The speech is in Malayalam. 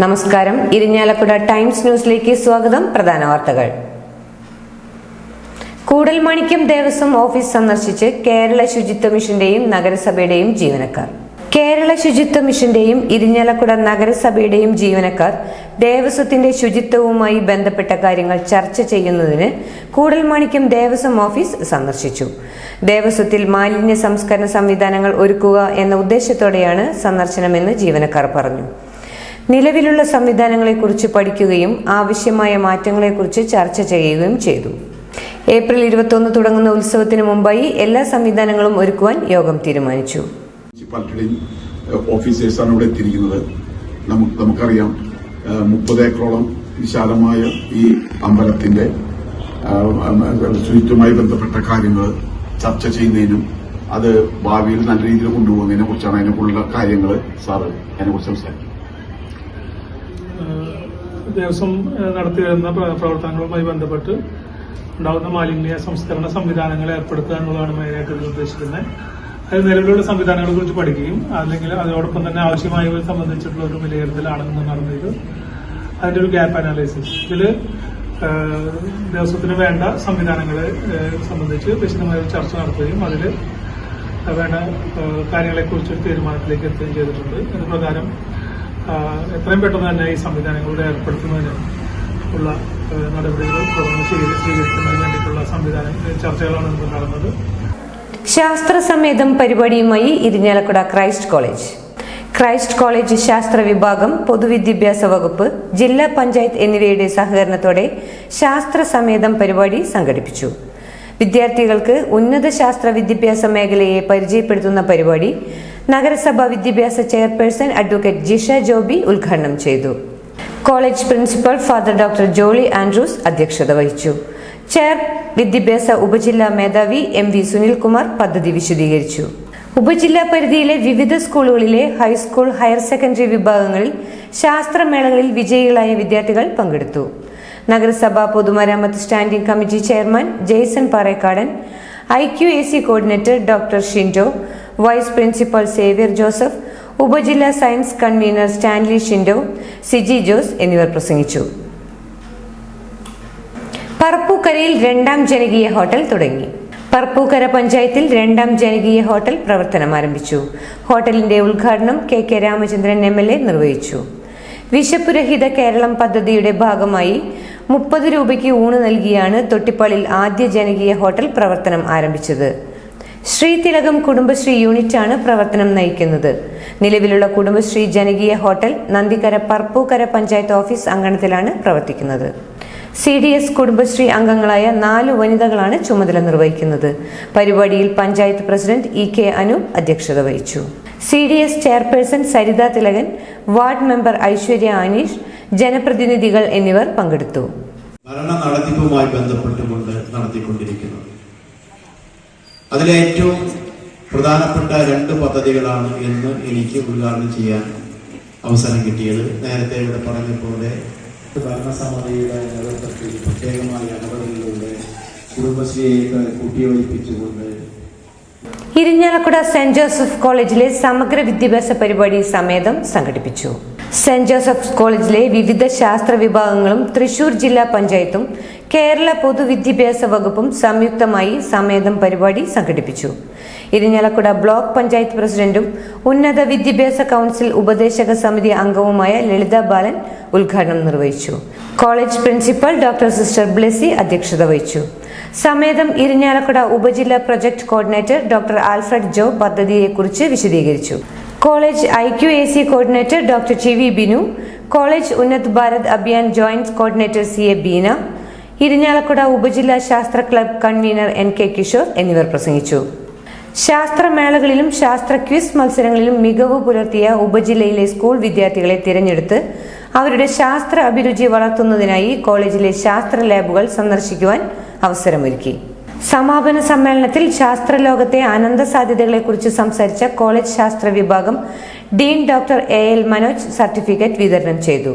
നമസ്കാരം. ഇരിഞ്ഞാലക്കുട ടൈംസ് ന്യൂസിലേക്ക് സ്വാഗതം. പ്രധാന വാർത്തകൾ. കൂടൽമാണിക്യം ദേവസ്വം ഓഫീസ് സന്ദർശിച്ച് കേരള ശുചിത്വ മിഷന്റെയും നഗരസഭയുടെയും ജീവനക്കാർ. കേരള ശുചിത്വ മിഷന്റെയും ഇരിഞ്ഞാലക്കുട നഗരസഭയുടെയും ജീവനക്കാർ ദേവസ്വത്തിന്റെ ശുചിത്വവുമായി ബന്ധപ്പെട്ട കാര്യങ്ങൾ ചർച്ച ചെയ്യുന്നതിന് കൂടൽമാണിക്യം ദേവസ്വം ഓഫീസ് സന്ദർശിച്ചു. ദേവസ്വത്തിൽ മാലിന്യ സംസ്കരണ സംവിധാനങ്ങൾ ഒരുക്കുക എന്ന ഉദ്ദേശത്തോടെയാണ് സന്ദർശനമെന്ന് ജീവനക്കാർ പറഞ്ഞു. നിലവിലുള്ള സംവിധാനങ്ങളെക്കുറിച്ച് പഠിക്കുകയും ആവശ്യമായ മാറ്റങ്ങളെക്കുറിച്ച് ചർച്ച ചെയ്യുകയും ചെയ്തു. ഏപ്രിൽ ഇരുപത്തൊന്ന് തുടങ്ങുന്ന ഉത്സവത്തിന് മുമ്പായി എല്ലാ സംവിധാനങ്ങളും ഒരുക്കുവാൻ യോഗം തീരുമാനിച്ചു. ഓഫീസേഴ്സാണ് ഇവിടെ എത്തിയിരിക്കുന്നത്. നമുക്ക് നമുക്കറിയാം മുപ്പത് ഏക്കറോളം വിശാലമായ ഈ അമ്പലത്തിന്റെ ശുചിത്വമായി ബന്ധപ്പെട്ട കാര്യങ്ങൾ ചർച്ച ചെയ്യുന്നതിനും അത് ഭാവിയിൽ നല്ല രീതിയിൽ കൊണ്ടുപോകുന്നതിനെ കുറിച്ചാണ് അതിനെക്കുള്ള കാര്യങ്ങൾ സാറ് അതിനെക്കുറിച്ച് സംസാരിക്കും ദേവസ്വം നടത്തി വരുന്ന പ്ര- പ്രവർത്തനങ്ങളുമായി ബന്ധപ്പെട്ട് ഉണ്ടാകുന്ന മാലിന്യ സംസ്കരണ സംവിധാനങ്ങൾ ഏർപ്പെടുത്തുക എന്നുള്ളതാണ് മെയിനായിട്ട് ഇതിൽ ഉദ്ദേശിക്കുന്നത് അത് നിലവിലുള്ള സംവിധാനങ്ങളെ കുറിച്ച് പഠിക്കുകയും അല്ലെങ്കിൽ അതോടൊപ്പം തന്നെ ആവശ്യമായവ സംബന്ധിച്ചിട്ടുള്ള ഒരു വിലയിരുത്തലാണെന്ന് നടന്നത് അതിന്റെ ഒരു ഗ്യാപ്പ് അനാലിസിസ് ഇതിൽ ദേവസ്വത്തിന് വേണ്ട സംവിധാനങ്ങളെ സംബന്ധിച്ച് വിശദമായ ചർച്ച നടത്തുകയും അതിൽ വേണ്ട കാര്യങ്ങളെക്കുറിച്ച് ഒരു തീരുമാനത്തിലേക്ക് എത്തുകയും ചെയ്തിട്ടുണ്ട്. ഇത് പ്രകാരം എത്രയും പെട്ടെന്ന് തന്നെ ഈ സംവിധാനങ്ങളുടെ ഏർപ്പെടുത്തുന്നതിന് ഉള്ള നടപടികൾ സ്വീകരിക്കുന്നതിന് വേണ്ടിയിട്ടുള്ള സംവിധാനം ചർച്ചകളാണ് ഇന്ന് നടന്നത്. ശാസ്ത്രസമേതം പരിപാടിയുമായി Irinjalakuda Christ college. Christ college ശാസ്ത്ര വിഭാഗം പൊതുവിദ്യാഭ്യാസ വകുപ്പ് ജില്ലാ പഞ്ചായത്ത് എന്നിവയുടെ സഹകരണത്തോടെ ശാസ്ത്രസമേതം പരിപാടി സംഘടിപ്പിച്ചു. വിദ്യാർത്ഥികൾക്ക് ഉന്നത ശാസ്ത്ര വിദ്യാഭ്യാസ മേഖലയെ പരിചയപ്പെടുത്തുന്ന പരിപാടി നഗരസഭ വിദ്യാഭ്യാസ ചെയർപേഴ്സൺ അഡ്വക്കേറ്റ് ജിഷ ജോബി ഉദ്ഘാടനം ചെയ്തു. College principal father doctor Jolly Andrews അധ്യക്ഷത വഹിച്ചു. ചെയർ വിദ്യാഭ്യാസ ഉപജില്ലാ മേധാവി എം വി സുനിൽകുമാർ പദ്ധതി വിശദീകരിച്ചു. ഉപജില്ലാ പരിധിയിലെ വിവിധ സ്കൂളുകളിലെ ഹൈസ്കൂൾ ഹയർ സെക്കൻഡറി വിഭാഗങ്ങളിൽ ശാസ്ത്രമേളകളിൽ വിജയികളായ വിദ്യാർത്ഥികൾ പങ്കെടുത്തു. നഗരസഭാ പൊതുമരാമത്ത് standing committee chairman Jaison Parekkadan I Q A C coordinator doctor Shindo vice principal Xavier Joseph ഉപജില്ലാ സയൻസ് കൺവീനർ സ്റ്റാൻലി ഷിൻഡോ സിജി ജോസ് എന്നിവർ പ്രസംഗിച്ചു. പറപ്പൂക്കരയിൽ രണ്ടാം ജനകീയ ഹോട്ടൽ തുടങ്ങി. പറപ്പൂക്കര പഞ്ചായത്തിൽ രണ്ടാം ജനകീയ ഹോട്ടൽ പ്രവർത്തനം ആരംഭിച്ചു. ഹോട്ടലിന്റെ ഉദ്ഘാടനം K K Ramachandran M L A നിർവഹിച്ചു. വിശപ്പുരഹിത കേരളം പദ്ധതിയുടെ ഭാഗമായി മുപ്പത് രൂപയ്ക്ക് ഊണ് നൽകിയാണ് തൊട്ടിപ്പാളിൽ ആദ്യ ജനകീയ ഹോട്ടൽ പ്രവർത്തനം ആരംഭിച്ചത്. ശ്രീതിലകം കുടുംബശ്രീ യൂണിറ്റാണ് പ്രവർത്തനം നയിക്കുന്നത്. നിലവിലുള്ള കുടുംബശ്രീ ജനകീയ ഹോട്ടൽ നന്ദിക്കര പർപ്പൂക്കര പഞ്ചായത്ത് ഓഫീസ് അങ്കണത്തിലാണ് പ്രവർത്തിക്കുന്നത്. സി ഡി എസ് കുടുംബശ്രീ അംഗങ്ങളായ നാല് വനിതകളാണ് ചുമതല നിർവഹിക്കുന്നത്. പരിപാടിയിൽ panchayat president E K Anu അധ്യക്ഷത വഹിച്ചു. C D S chairperson Saritha Thilakan ward member Aishwarya Aneesh ജനപ്രതിനിധികൾ എന്നിവർ പങ്കെടുത്തു. ഭരണ നടത്തിപ്പുമായി ബന്ധപ്പെട്ടുകൊണ്ട് നടത്തിക്കൊണ്ടിരിക്കുന്നത് അതിലെ ഏറ്റവും പ്രധാനപ്പെട്ട രണ്ട് പദ്ധതികളാണ് ഇന്ന് എനിക്ക് ഉദ്ഘാടനം ചെയ്യാൻ അവസരം കിട്ടിയത്. നേരത്തെ ഇവിടെ പറഞ്ഞ പോലെ ഭരണസമിതിയുടെ നേതൃത്വത്തിൽ പ്രത്യേകമായ ഇടപെടലിലൂടെ കുടുംബശ്രീയെ കൂട്ടിയോജിപ്പിച്ചുകൊണ്ട് ഇരിഞ്ഞാലക്കുട സെന്റ് ജോസഫ് കോളേജിലെ സമഗ്ര വിദ്യാഭ്യാസ പരിപാടി സമേതം സംഘടിപ്പിച്ചു. സെന്റ് ജോസഫ് കോളേജിലെ വിവിധ ശാസ്ത്ര വിഭാഗങ്ങളും തൃശൂർ ജില്ലാ പഞ്ചായത്തും കേരള പൊതുവിദ്യാഭ്യാസ വകുപ്പും സംയുക്തമായി സമേതം പരിപാടി സംഘടിപ്പിച്ചു. ഇരിഞ്ഞാലക്കുട ബ്ലോക്ക് പഞ്ചായത്ത് പ്രസിഡന്റും ഉന്നത വിദ്യാഭ്യാസ കൗൺസിൽ ഉപദേശക സമിതി അംഗവുമായ ലളിത ബാലൻ ഉദ്ഘാടനം നിർവഹിച്ചു. College principal doctor sister Blessy അധ്യക്ഷത വഹിച്ചു. സമേതം ഇരിഞ്ഞാലക്കുട ഉപജില്ലാ project coordinator doctor Alfred Jo പദ്ധതിയെക്കുറിച്ച് വിശദീകരിച്ചു. College I Q A C coordinator doctor T V Binu college Unnat Bharat Abhiyan joint coordinator C A Beena Irinjalakuda ഉപജില്ലാ ശാസ്ത്ര club convener N K Kishore എന്നിവർ പ്രസംഗിച്ചു. ശാസ്ത്രമേളകളിലും ശാസ്ത്ര ക്വിസ് മത്സരങ്ങളിലും മികവ് പുലർത്തിയ ഉപജില്ലയിലെ സ്കൂൾ വിദ്യാർത്ഥികളെ തിരഞ്ഞെടുത്ത് അവരുടെ ശാസ്ത്ര അഭിരുചി വളർത്തുന്നതിനായി കോളേജിലെ ശാസ്ത്ര ലാബുകൾ സന്ദർശിക്കുവാൻ അവസരമൊരുക്കി. സമാപന സമ്മേളനത്തിൽ ശാസ്ത്ര ലോകത്തെ അനന്ത സാധ്യതകളെക്കുറിച്ച് സംസാരിച്ച കോളേജ് ശാസ്ത്ര വിഭാഗം dean doctor A L Manoj certificate വിതരണം ചെയ്തു.